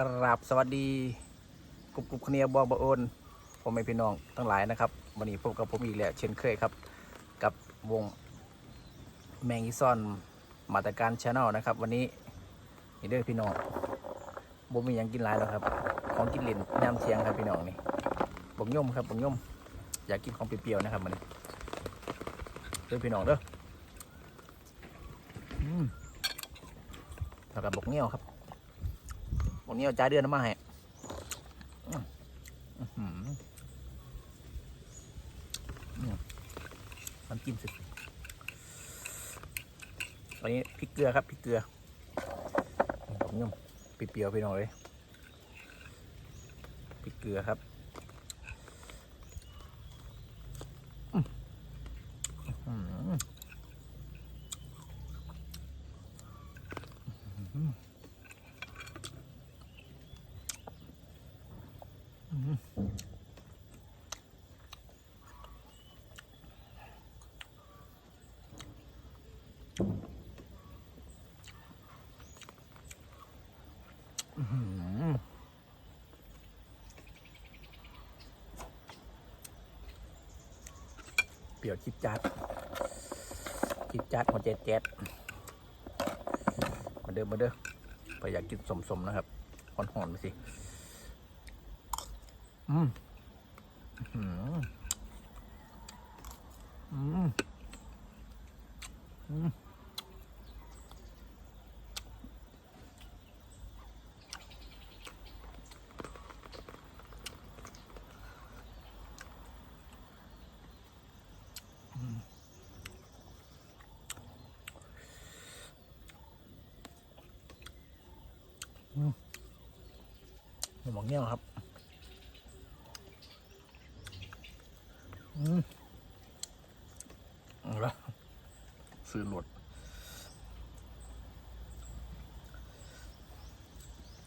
กราบสวัสดีกรุบกรุบคเนียบอบโอนพ่อแม่พี่น้องทั้งหลายนะครับวันนี้พบกับผมอีกแล้วเช่นเคยครับ กับวงแมงอีซอนมาตรการชาแนลนะครับ วันนี้นี่เด้อพี่น้องบ่มียังกินหลายแล้วครับ ของกินเล่นยามเที่ยงครับพี่น้องนี่บงย่มครับบงย่อมอยากกินของเปรี้ยวๆนะครับมันนี้เด้อพี่น้องเด้ออแล้วก็บกเงี้ยวครับ วันนี้เอาใจเดือนมาให้มอื้อหืออืมน้ำจิ้มสุดอันนี้พริกเกลือครับพริกเกลือผมยมเปรี้ยวไปหน่อยเลยพริกเกลือครับอื้อหืออื้อหือ อื้อหือ เปรี้ยวจิบจัดจิบจัดหัวเจ็ดเจ็ดมาเด้อมาเด้อพออยากกินสมๆนะครับหอนๆไปสิ อืมอืมอืม หมองเงี้ยวครับ อืมอาละซื้อหลด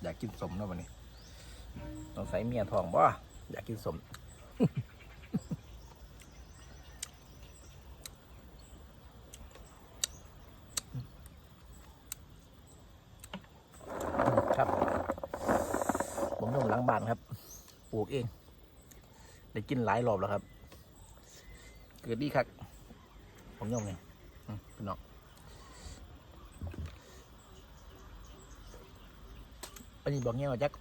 อยากกินสมนะวันนี้ต้องใส่เมียทองบ่อยากกินสม ครับ ผมอยู่หลัง บ้านครับปลูกเอง ได้กินหลายรอบแล้วครับ เกิดดีครับผมยงไงอืมพี่น้องอันนี้บอกเงี้ยว่าจัก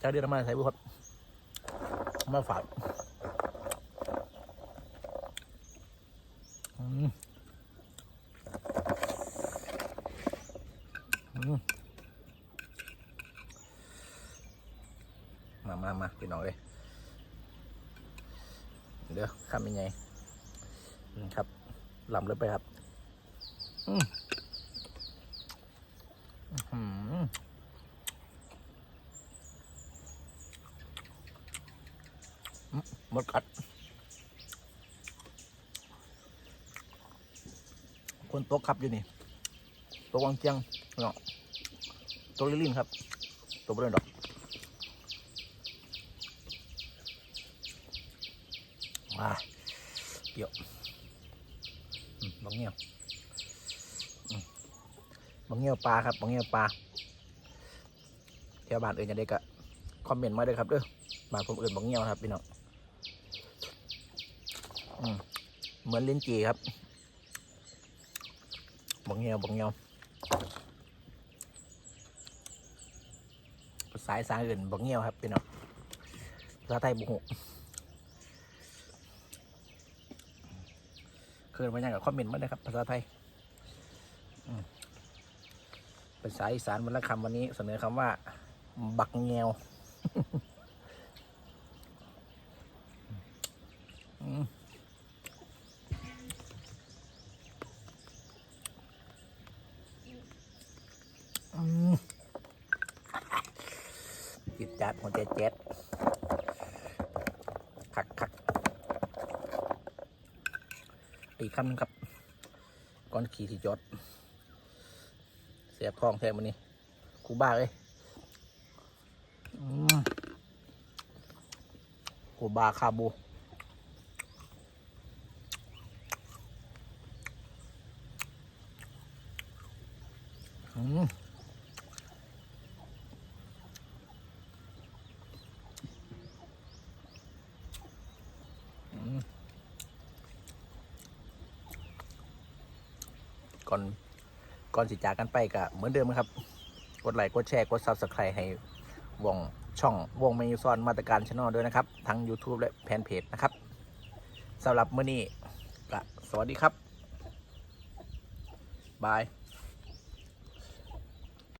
จะเดือนมาใส่บุครับมาฝากอืมอืม มามาพี่น้องเลยเดี๋ยวคำยังไงครับลำเลยไปครับอืมอื้อหืออืมหมดกัด คนโต๊ะครับอยู่นี่โต๊ะวางเจียงเนาะโต๊ะลิลินครับโต๊ะบริเวณดอก ว้าเปรี้ยวอืมบางเงี้ยวบางเงี้ยวปลาครับบางเงี้ยวปลาแถวบ้านอื่นจะได้ก็คอมเมนต์มาด้วยครับเด้อบ้านผมอื่นบางเงี้ยวครับพี่น้องเหมือนลิ้นจี่ครับบางเงี้ยวบางเงี้ยวภาษาอีสานอื่นบางเงี้ยวครับพี่น้องภาษาไทยบุก เคยมาอย่างกับคอมเมนต์มาเลยครับ ภาษาไทยอืมภาษาอีสานวันละคำวันนี้เสนอคำว่า บักแงวจิตจัดหัวใจเจ็ดคักคัก อีกคำหนึงครับ ก้อนขี่ที่จอด เสียบทองแทนมันนี่คูบ้าเลยอืมคูบ้าคาบูอืม ก่อนก่อนสิจากกันไปก็เหมือนเดิมนะครับ กดไลค์กดแชร์กดซับสไครต์ให้วงช่องวงเมยูซอนมาตรการช n น l ด้วยนะครับ ทั้ง YouTube และแพนเพจนะครับสำหรับมื้อนี้ก็สวัสดีครับบาย